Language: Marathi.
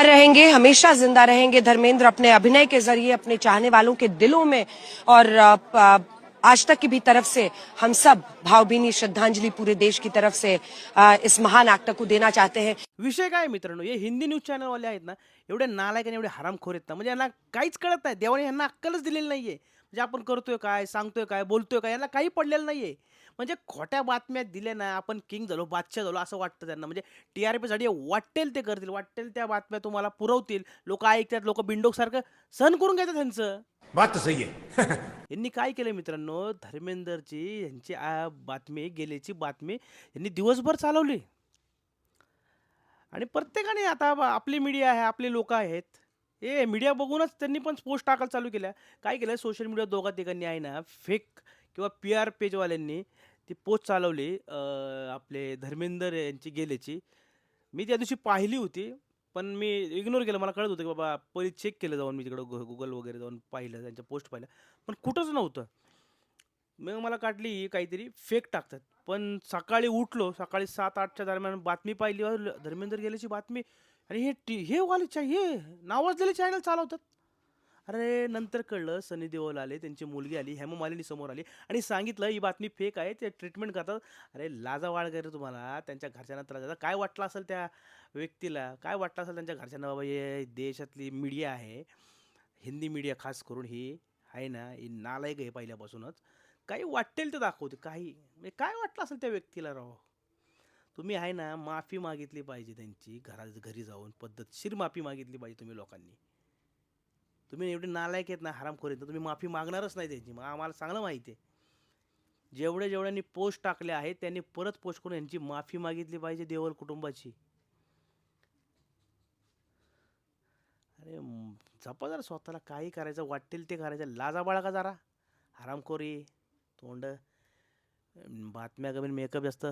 अमर रहेंगे हमेशा जिंदा रहेंगे धर्मेंद्र अपने अभिनय के जरिए अपने चाहने वालों के दिलों में और आज तक की भी तरफ से हम सब भावभीनी श्रद्धांजलि पूरे देश की तरफ से इस महान एक्टर को देना चाहते हैं। विषय काय मित्रांनो? हे हिंदी न्यूज चॅनलवाले आहेत ना एवढे नालायक आणि एवढे हरामखोर आहेत. ना म्हणजे यांना काहीच कळत नाही. देवाने यांना अक्कलच दिलेली नाहीये. म्हणजे आपण करतोय काय सांगतोय काय बोलतोय काय यांना काही पडलेलं नाहीये. म्हणजे खोट्या बातम्या दिल्या ना आपण किंग झालो बादशाह झालो असं वाटतं त्यांना. म्हणजे टी आर पीसाठी वाटेल ते करतील वाटेल त्या बातम्या तुम्हाला पुरवतील. लोक ऐकतात लोक बिंडोकसारखं सहन करून घेतात त्यांचं बात सही आहे. यांनी काय केलं मित्रांनो? धर्मेंदरची यांची बातमी गेल्याची बातमी यांनी दिवसभर चालवली. आणि प्रत्येकाने आता आपली मीडिया आहे आपले लोक आहेत. ए मीडिया बघूनच त्यांनी पण पोस्ट टाकायला चालू केल्या. काय केलं? सोशल मीडिया दोघा तिघांनी आहे ना फेक किंवा पी आर पेजवाल्यांनी ती पोस्ट चालवली आपले धर्मेंदर यांची गेल्याची. मी त्या दिवशी पाहिली होती. पण मी इग्नोर केलं. मला कळत होतं की बाबा पहिले चेक केलं जाऊन मी तिकडं गुगल वगैरे जाऊन पाहिलं त्यांच्या पोस्ट पाहिल्या. पण कुठंच नव्हतं. मग मला काढली काहीतरी फेक टाकतात. पण सकाळी उठलो सकाळी सात आठच्या दरम्यान बातमी पाहिली. अरे, धर्मेंद्र गेल्याची बातमी. आणि हे टी हे वाले चा हे नावाजलेले चॅनल चालवतात. अरे नंतर कळलं सनी देओल आले त्यांची मुलगी आली हेममालिनी समोर आली आणि सांगितलं ही बातमी फेक आहे ते ट्रीटमेंट करतात. अरे लाजा वाढ करे तुम्हाला त्यांच्या घरच्यांना त्रास काय वाटलं असेल त्या व्यक्तीला? काय वाटलं असेल त्यांच्या घरच्यांना? बाबा हे देशातली मीडिया आहे हिंदी मीडिया खास करून ही आहे ना ही नालायक आहे पहिल्यापासूनच. काही वाटेल ते दाखवते काही. म्हणजे काय वाटलं असेल त्या व्यक्तीला राव? तुम्ही आहे ना माफी मागितली पाहिजे त्यांची घरा घरी जाऊन पद्धतशीर माफी मागितली पाहिजे तुम्ही लोकांनी. तुम्ही एवढे नालायक आहेत ना हरामखोर आहेत तर तुम्ही माफी मागणारच नाही त्यांची. मग आम्हाला चांगलं माहिती आहे. जेवढे जेवढ्यांनी पोस्ट टाकले आहेत त्यांनी परत पोस्ट करून यांची माफी मागितली पाहिजे देवल कुटुंबाची. अरे जपा जरा स्वतःला काही करायचं वाटेल ते करायचं. लाजा बाळगा का जरा. हरामखोरी तोंड. बातम्या कमी मेकअप जास्त.